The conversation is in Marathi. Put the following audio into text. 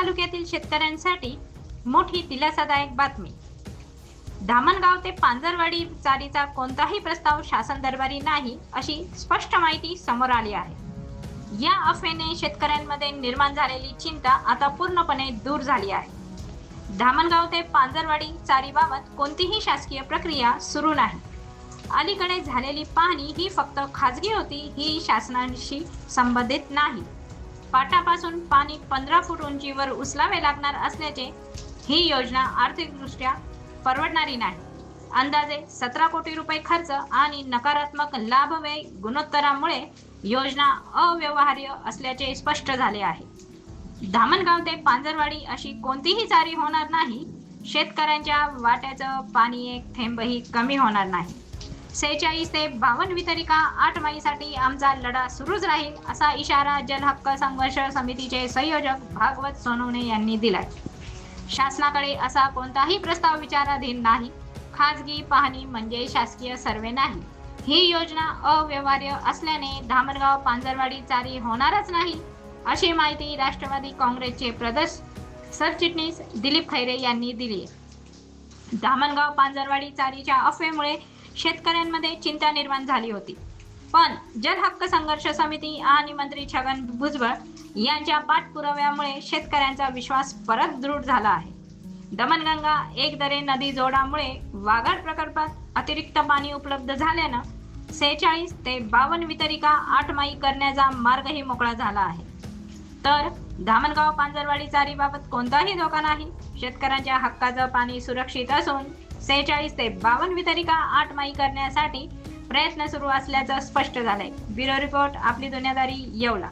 तालुक्यातील शेतकऱ्यांसाठी मोठी दिलासादायक बातमी. धामणगाव ते पांजरवाडी चारीचा कोणताही प्रस्ताव शासन दरबारी नाही अशी स्पष्ट माहिती समोर आली आहे. या अफवेने शेतकऱ्यांमध्ये निर्माण झालेली चिंता आता पूर्णपणे दूर झाली आहे. धामणगाव ते पांजरवाडी चारीबाबत कोणतीही शासकीय प्रक्रिया सुरू नाही. अलीकडे झालेली पाहणी ही फक्त खाजगी होती ही शासनाशी संबंधित नाही. पाटापासून पाणी पंधरा फूट उंचीवर उचलावे लागणार असल्याचे ही योजना आर्थिकदृष्ट्या परवडणारी नाही. अंदाजे सतरा कोटी रुपये खर्च आणि नकारात्मक लाभ गुणोत्तरामुळे योजना अव्यवहार्य असल्याचे स्पष्ट झाले आहे. धामणगाव ते पांजरवाडी अशी कोणतीही चारी होणार नाही. शेतकऱ्यांच्या वाट्याचं पाणी एक थेंबही कमी होणार नाही. सेहेचाळीस ते बावन्न वितरिका आठ माईसाठी आमचा लढा सुरूच राहील असा इशारा जलहक्क संघर्ष समितीचे संयोजक भागवत सोनवणे यांनी दिलाय. शासनाकडे असा कोणताही प्रस्ताव विचाराधीन नाही. खाजगी पाहणी म्हणजे शासकीय सर्वे नाही. ही योजना अव्यवहार्य असल्याने धामणगाव पांजरवाडी चारी होणारच नाही अशी माहिती राष्ट्रवादी काँग्रेसचे प्रदेश सरचिटणीस दिलीप खैरे यांनी दिली आहे धामणगाव पांजरवाडी चारीच्या अफवेमुळे शेतकऱ्यांमध्ये चिंता निर्माण झाली होती. पण जलहक्क संघर्ष समिती आणि मंत्री छगन भुजबळ यांच्या पाठपुराव्यामुळे शेतकऱ्यांचा विश्वास परत दृढ झाला आहे. दमणगंगा एकदरे नदी जोडामुळे वाघाड प्रकल्पात अतिरिक्त पाणी उपलब्ध झाल्यानं सेहेचाळीस ते बावन्न वितरिका आठ माई करण्याचा मार्गही मोकळा झाला आहे. तर धामणगाव पांजरवाडी चारीबाबत कोणताही धोका नाही. शेतकऱ्यांच्या हक्काचं पाणी सुरक्षित असून सेहेचाळीस ते बावन्न वितरिका आठ माई करण्यासाठी प्रयत्न सुरू असल्याचं स्पष्ट झालंय. ब्युरो रिपोर्ट आपली दुनियादारी येवला.